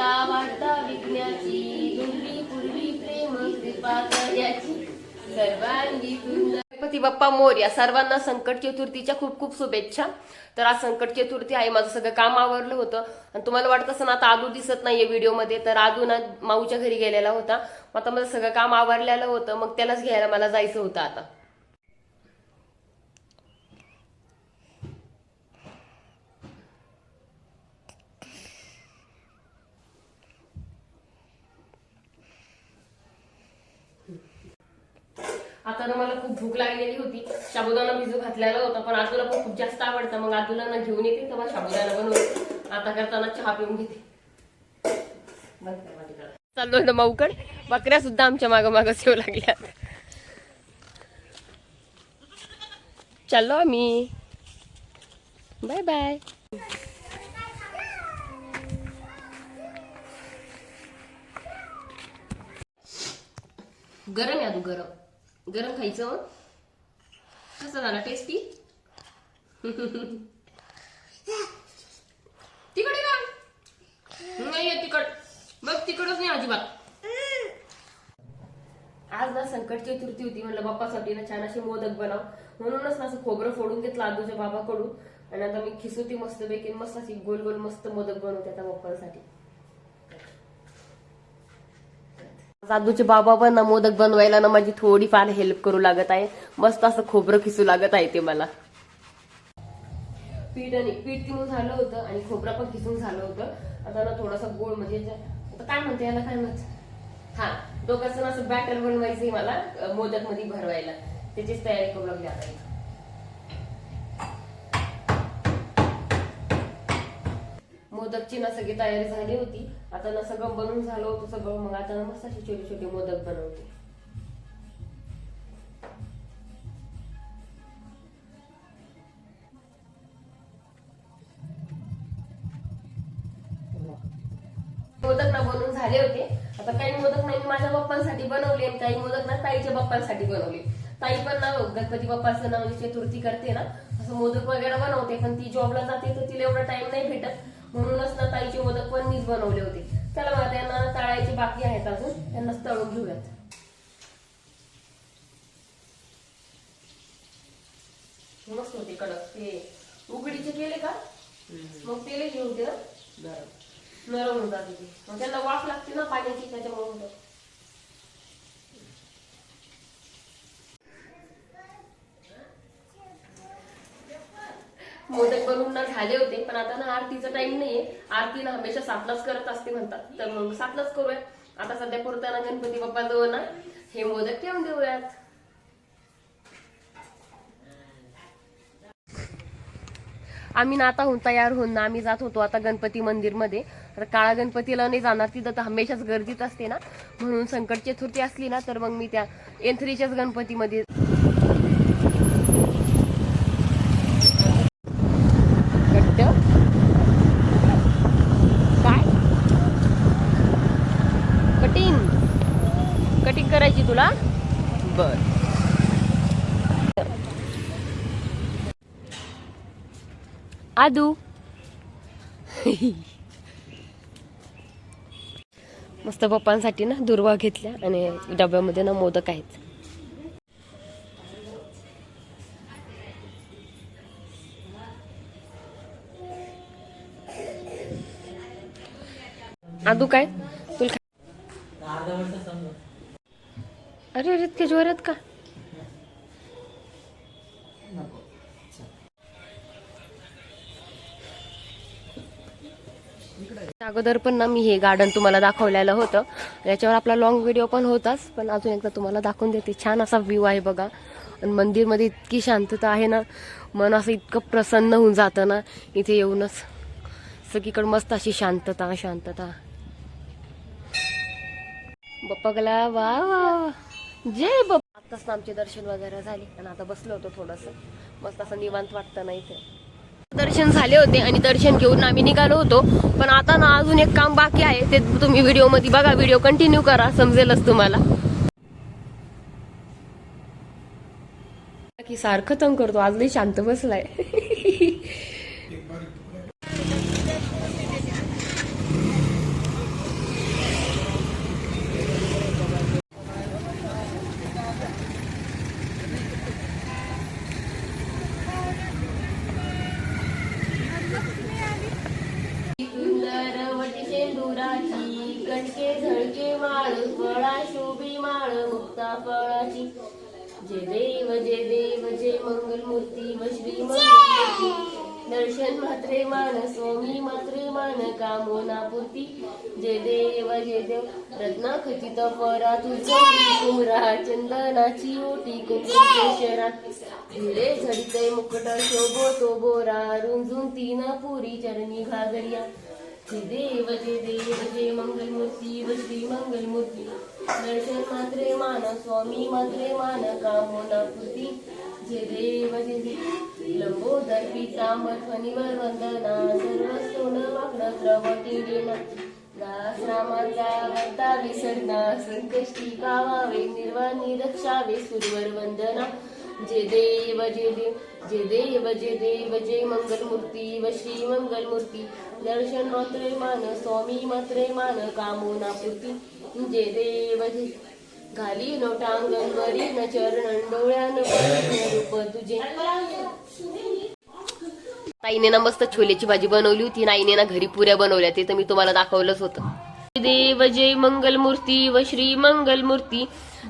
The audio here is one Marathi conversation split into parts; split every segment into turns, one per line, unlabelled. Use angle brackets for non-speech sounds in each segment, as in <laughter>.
वाढता वाढता विघ्नाची दुर्वी पूर्वी प्रेम कृपा सर्वांगी सुंदर गणपती बाप्पा मोर्या सर्वांना संकट चतुर्थीच्या खूप खूप शुभेच्छा. तर आज संकट चतुर्थी आहे माझं सगळं काम आवरलं होतं. आणि तुम्हाला वाटत असं ना आता आदू दिसत नाहीये व्हिडिओमध्ये तर आदू ना माऊच्या घरी गेलेला होता. मग आता माझं सगळं काम आवरलेलं होतं मग त्यालाच घ्यायला मला जायचं होतं आता. आता मला खूप भूक लागलेली होती. शाबुदाना भिजू घातलेला होता पण आजूला पण खूप जास्त आवडतं. मग आजूला ना घेऊन येते तेव्हा शाबुदाना बनवते. आता करताना चहा पिऊन घेते. चाललो चाललोय ना माऊकड. बकऱ्या सुद्धा आमच्या माग माग येऊ लागल्यात. चाललो आम्ही. Bye bye. गरम आहे अजून गरम. गरम खायचं. मग कसं झाला टेस्टी तिकड का? नाही आहे तिकड. बघ तिकडच नाही अजिबात. आज ना संकट चतुर्थी होती म्हणलं बाप्पासाठी ना छान असे मोदक बनव. म्हणूनच ना असं खोबरं फोडून घेतलं आजूच्या बाबाकडून. आणि आता मी खिसूती मस्त पैकी मस्त अशी गोल गोल मस्त मोदक बनवते आता बाप्पासाठी. जादूचे बाबा पण ना मोदक बनवायला ना माझी थोडीफार हेल्प करू लागत आहे. मस्त असं खोबरं खिसू लागत आहे ते मला. पीठ आणि पीठ किमून झालं होतं आणि खोबरं पण खिसून झालं होतं. आता ना थोडासा गोळ म्हणजे आता काय म्हणते याला काय म्हणत? हा दोघांचं असं बॅटर बनवायचंय मला मोदकमध्ये भरवायला. त्याचीच तयारी करू लागली आता. मोदकची ना सगळी तयारी झाली होती. आता ना सगळं बनून झालं होतं सगळं. मग आता ना मस्त असे छोटे छोटे मोदक बनवते. मोदक ना बनवून झाले होते. आता काही मोदक नाही माझ्या बाप्पांसाठी बनवले आणि काही मोदक ना ताईच्या बाप्पांसाठी बनवले. ताई पण ना गणपती बाप्पाचं ना म्हणजे चतुर्थी करते ना. असं मोदक वगैरे बनवते पण ती जॉबला जाते तर तिला एवढा टाइम नाही भेटत. म्हणूनच ना ताईचे मोदक पण मीच बनवले होते. चला मला त्यांना तळायचे बाकी आहेत अजून. त्यांनाच तळून घेऊयात. मस्त होते कडक. ते उकडीचे केले का? मग तेल घेऊन ते ना नरम होतात मग त्यांना वाफ लागते ना पाण्याची त्याच्यामुळे होतं. मोदक बनवून ना झाले होते पण आता ना आरतीचा टाइम नाहीये. आरती ना हमेशा सातलाच करत असते म्हणतात. तर मग सातलाच करूया आता सध्या पुरताना गणपती बाप्पा जवळ ना हे मोदक ठेवून देऊयात. आम्ही ना आता होऊन तयार होऊन ना आम्ही जात होतो आता गणपती मंदिरमध्ये. तर काळा गणपतीला नाही जाणार तिथं तर हमेशाच गर्दीत असते ना. म्हणून संकट चतुर्थी असली ना तर मग मी त्या एंथरीच्याच गणपतीमध्ये घट्ट काय कटिंग कटिंग करायची तुला? बर. आदू. मस्त पप्पांसाठी ना दुर्वा घेतल्या आणि डब्यामध्ये ना मोदक आहेत. आदू काय? तुला अरे अरे इतके जोरात का? अगोदर पण ना मी हे गार्डन तुम्हाला दाखवलेलं होतं. याच्यावर आपला लॉंग व्हिडिओ पण होताच पण अजून एकदा तुम्हाला दाखवून देते. छान असा व्ह्यू आहे बघा. आणि मंदिरमध्ये इतकी शांतता आहे ना मन असं इतकं प्रसन्न होऊन जातं ना इथे येऊनच. सगळीकडे मस्त अशी शांतता शांतता. बाप्पाला गला वा वा. जय बाप्पा आत्ताच ना आमचे दर्शन वगैरे झाले आणि आता बसलो होतो थोडस. मस्त असं निवांत वाटतं ना इथे. दर्शन झाले होते आणि दर्शन घेऊन आम्ही निघालो होतो. पण आता ना अजून एक काम बाकी आहे ते तुम्ही व्हिडिओमध्ये बघा व्हिडिओ कंटिन्यू करा समजेलच तुम्हाला. की सारखं तंग करतो आज लई शांत बसलाय. <laughs> फळा शोभी माळ मुक्ता फळाची. जे देव जे देव जे मंगल मूर्ती श्री मंगलमूर्ती दर्शन मात्रे मान स्वामी मात्रे मान कामोना पुरती. जे देव जे देव रत्ना खचित परा तुझी. कुमरा चंदनाची ओटी कुंकुमेश्वरा हिरे झडते मुकट शोभो तो बोरा. रुंजून तीन पुरी चरणी घागरिया. देव जे देव जे मंगलमूर्ती व मंगलमूर्ती. दर्शन मात्रे मान स्वामी मात्रे मान कामोना पूर्ती. जे देव जे देव लंबोदर पितांबर फणीवर वंदना. सर्व सोन वाकड द्रवटी देना दास रामाचा वर्ता विसरना संकष्टी पावावे निर्वाणी रक्षावे सुरवर वंदना. जय देव जय देव जय देव जय देव जय मंगलमूर्ती व श्री मंगलमूर्ती. दर्शन मात्रे मान स्वामी मात्रे मान कामोना पूर्ती. जय देव जय घाली न टांगण वरी न चरण डोळ्यान रूप तुझे. ताईने ना मस्त छोलेची भाजी बनवली होती नाईने ना घरी पुऱ्या बनवल्या ते तर मी तुम्हाला दाखवलंच होतं. देव जय मंगलमूर्ती व श्री मंगलमूर्ती.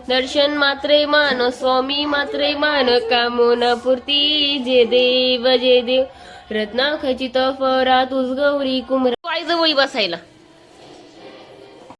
दर्शन मात्रे मान स्वामी मात्रे मान कामोना पूर्ती. जे देव जय देव. रत्ना खचित फरा तुझ गौरी कुमरा आई बसायला.